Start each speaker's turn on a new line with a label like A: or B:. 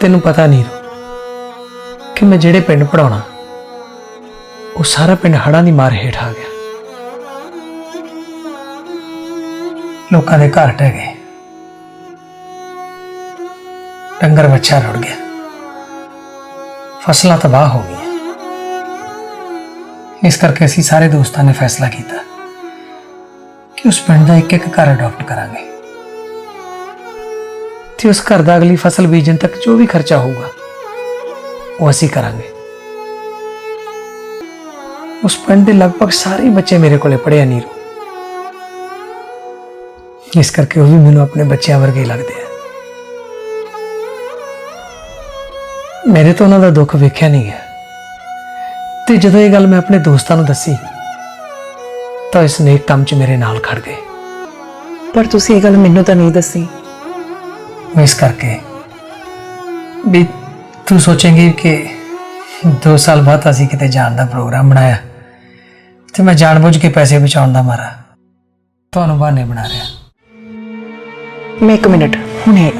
A: ਤੈਨੂੰ ਪਤਾ ਨਹੀਂ ਕਿ ਮੈਂ ਜਿਹੜੇ ਪਿੰਡ ਪੜਾਉਣਾ ਉਹ ਸਾਰਾ ਪਿੰਡ ਹੜਾਂ ਦੀ ਮਾਰ ਹੇਠ ਆ ਗਿਆ। ਲੋਕਾਂ ਦੇ ਘਰ ਟਹਿ ਗਏ। ਡੰਗਰ ਵੱਛਾ ਰੁੜ ਗਿਆ। ਫਸਲਾਂ ਤਬਾਹ ਹੋ ਗਈਆਂ। ਇਸ ਕਰਕੇ ਅਸੀਂ ਸਾਰੇ ਦੋਸਤਾਂ ਨੇ ਫੈਸਲਾ ਕੀਤਾ ਕਿ ਉਸ ਪਿੰਡ ਦਾ ਇੱਕ ਇੱਕ ਘਰ ਅਡਾਪਟ ਕਰਾਂਗੇ। ਤੇ ਉਸ ਘਰ ਦਾ ਅਗਲੀ ਫਸਲ ਬੀਜਣ ਤੱਕ ਜੋ ਵੀ ਖਰਚਾ ਹੋਊਗਾ, ਉਹ ਅਸੀਂ ਕਰਾਂਗੇ। ਉਸ ਪਿੰਡ ਦੇ ਲਗਭਗ ਸਾਰੇ ਬੱਚੇ ਮੇਰੇ ਕੋਲੇ ਪੜ੍ਹਿਆ ਆ ਨੀਰੂ। ਇਸ ਕਰਕੇ ਉਹ ਵੀ ਮੈਨੂੰ ਆਪਣੇ ਬੱਚਿਆਂ ਵਰਗੇ ਲੱਗਦੇ ਆ। ਮੇਰੇ ਤੋਂ ਉਹਨਾਂ ਦਾ ਦੁੱਖ ਵੇਖਿਆ ਨਹੀਂ ਗਿਆ। ਤੇ ਜਦੋਂ ਇਹ ਗੱਲ ਮੈਂ ਆਪਣੇ ਦੋਸਤਾਂ ਨੂੰ ਦੱਸੀ, ਤਾਂ ਇਸ ਨੇਕ ਕੰਮ 'ਚ ਮੇਰੇ ਨਾਲ ਖੜ ਗਏ।
B: ਪਰ ਤੁਸੀਂ ਇਹ ਗੱਲ ਮੈਨੂੰ ਤਾਂ ਨਹੀਂ ਦੱਸੀ।
A: ਇਸ ਕਰਕੇ ਵੀ ਤੂੰ ਸੋਚੇਂਗੀ ਕਿ 2 ਸਾਲ ਬਾਅਦ ਅਸੀਂ ਕਿਤੇ ਜਾਣ ਦਾ ਪ੍ਰੋਗਰਾਮ ਬਣਾਇਆ ਤੇ ਮੈਂ ਜਾਣਬੁੱਝ ਕੇ ਪੈਸੇ ਬਚਾਉਣ ਦਾ ਮਾਰਾ ਤੁਹਾਨੂੰ ਬਹਾਨੇ ਬਣਾ ਰਿਹਾ
B: ਮੈਂ ਇੱਕ ਮਿੰਟ ਹੁਣੇ